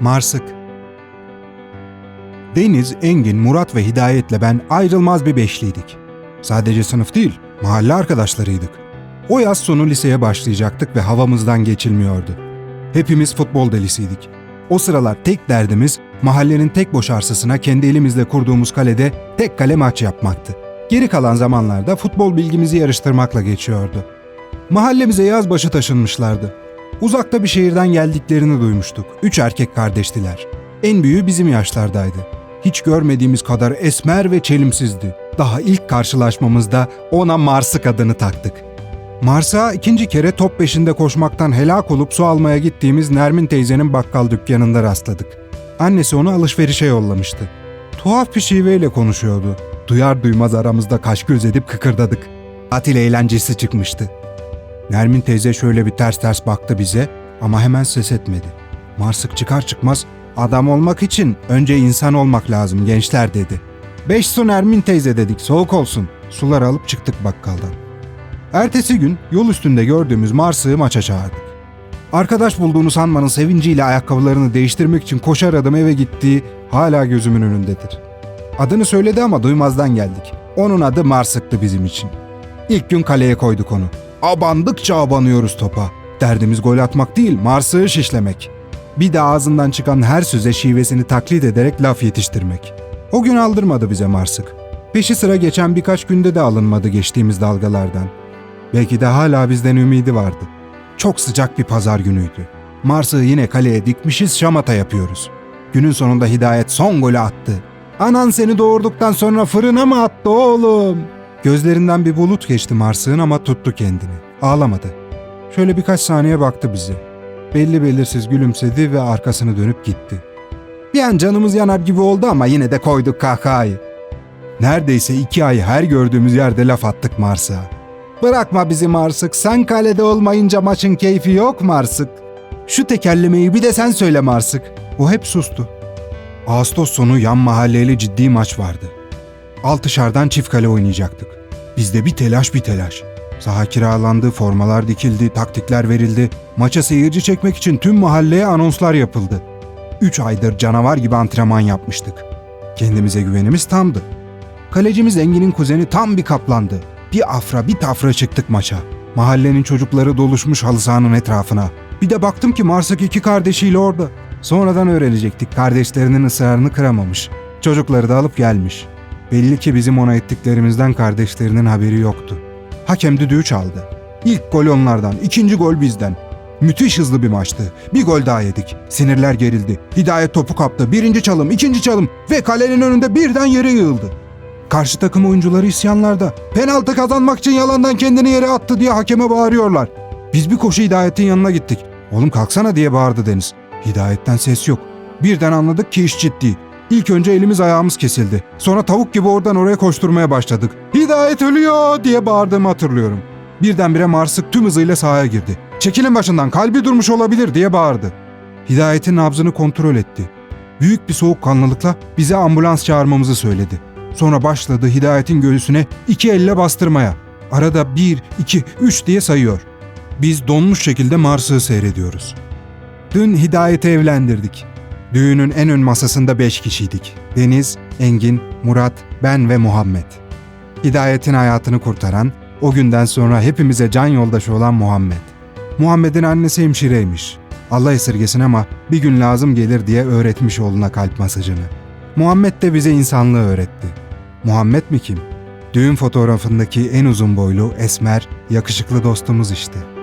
Marsık Deniz, Engin, Murat ve Hidayet'le ben ayrılmaz bir beşliydik. Sadece sınıf değil, mahalle arkadaşlarıydık. O yaz sonu liseye başlayacaktık ve havamızdan geçilmiyordu. Hepimiz futbol delisiydik. O sıralar tek derdimiz mahallenin tek boş arsasına kendi elimizle kurduğumuz kalede tek kale maç yapmaktı. Geri kalan zamanlarda futbol bilgimizi yarıştırmakla geçiyordu. Mahallemize yaz başı taşınmışlardı. Uzakta bir şehirden geldiklerini duymuştuk. Üç erkek kardeştiler. En büyüğü bizim yaşlardaydı. Hiç görmediğimiz kadar esmer ve çelimsizdi. Daha ilk karşılaşmamızda ona Marsık adını taktık. Mars'a ikinci kere top peşinde koşmaktan helak olup su almaya gittiğimiz Nermin teyzenin bakkal dükkanında rastladık. Annesi onu alışverişe yollamıştı. Tuhaf bir şiveyle konuşuyordu. Duyar duymaz aramızda kaş göz edip kıkırdadık. Tatil eğlencesi çıkmıştı. Nermin teyze şöyle bir ters ters baktı bize ama hemen ses etmedi. Marsık çıkar çıkmaz adam olmak için önce insan olmak lazım gençler dedi. Beş su Nermin teyze dedik soğuk olsun. Sular alıp çıktık bakkaldan. Ertesi gün yol üstünde gördüğümüz Marsık'ı maça çağırdık. Arkadaş bulduğunu sanmanın sevinciyle ayakkabılarını değiştirmek için koşar adım eve gittiği hala gözümün önündedir. Adını söyledi ama duymazdan geldik. Onun adı Marsık'tı bizim için. İlk gün kaleye koyduk onu. Abandıkça abanıyoruz topa. Derdimiz gol atmak değil, Marsık'ı şişlemek. Bir de ağzından çıkan her söze şivesini taklit ederek laf yetiştirmek. O gün aldırmadı bize Marsık. Peşi sıra geçen birkaç günde de alınmadı geçtiğimiz dalgalardan. Belki de hala bizden ümidi vardı. Çok sıcak bir pazar günüydü. Mars'ı yine kaleye dikmişiz şamata yapıyoruz. Günün sonunda Hidayet son golü attı. Anan seni doğurduktan sonra fırına mı attı oğlum? Gözlerinden bir bulut geçti Mars'ın ama tuttu kendini. Ağlamadı. Şöyle birkaç saniye baktı bize. Belli belirsiz gülümsedi ve arkasını dönüp gitti. Bir an canımız yanar gibi oldu ama yine de koyduk kahkahayı. Neredeyse iki ay her gördüğümüz yerde laf attık Mars'a. Bırakma bizi Marsık, sen kalede olmayınca maçın keyfi yok Marsık. Şu tekerlemeyi bir de sen söyle Marsık. O hep sustu. Ağustos sonu yan mahalleyle ciddi maç vardı. Altışardan çift kale oynayacaktık. Bizde bir telaş bir telaş. Saha kiralandı, formalar dikildi, taktikler verildi. Maça seyirci çekmek için tüm mahalleye anonslar yapıldı. Üç aydır canavar gibi antrenman yapmıştık. Kendimize güvenimiz tamdı. Kalecimiz Engin'in kuzeni tam bir kaplandı. Bir afra bir tafra çıktık maça. Mahallenin çocukları doluşmuş halı sahanın etrafına. Bir de baktım ki Marsık iki kardeşiyle orada. Sonradan öğrenecektik kardeşlerinin ısrarını kıramamış. Çocukları da alıp gelmiş. Belli ki bizim ona ettiklerimizden kardeşlerinin haberi yoktu. Hakem düdüğü çaldı. İlk gol onlardan, ikinci gol bizden. Müthiş hızlı bir maçtı. Bir gol daha yedik. Sinirler gerildi. Hidayet topu kaptı. Birinci çalım, ikinci çalım ve kalenin önünde birden yere yığıldı. Karşı takım oyuncuları isyanlarda. Penaltı kazanmak için yalandan kendini yere attı diye hakeme bağırıyorlar. Biz bir koşu Hidayet'in yanına gittik. Oğlum kalksana diye bağırdı Deniz. Hidayet'ten ses yok. Birden anladık ki iş ciddi. İlk önce elimiz ayağımız kesildi. Sonra tavuk gibi oradan oraya koşturmaya başladık. Hidayet ölüyor diye bağırdığımı hatırlıyorum. Birdenbire Marsık tüm hızıyla sahaya girdi. Çekilin başından kalbi durmuş olabilir diye bağırdı. Hidayet'in nabzını kontrol etti. Büyük bir soğukkanlılıkla bize ambulans çağırmamızı söyledi. Sonra başladı Hidayet'in göğsüne iki elle bastırmaya. Arada bir, iki, üç diye sayıyor. Biz donmuş şekilde Mars'ı seyrediyoruz. Dün Hidayet'i evlendirdik. Düğünün en ön masasında beş kişiydik. Deniz, Engin, Murat, ben ve Muhammed. Hidayet'in hayatını kurtaran, o günden sonra hepimize can yoldaşı olan Muhammed. Muhammed'in annesi hemşireymiş. Allah esirgesin ama bir gün lazım gelir diye öğretmiş oğluna kalp masajını. Muhammed de bize insanlığı öğretti. Muhammed mi kim? Düğün fotoğrafındaki en uzun boylu, esmer, yakışıklı dostumuz işte.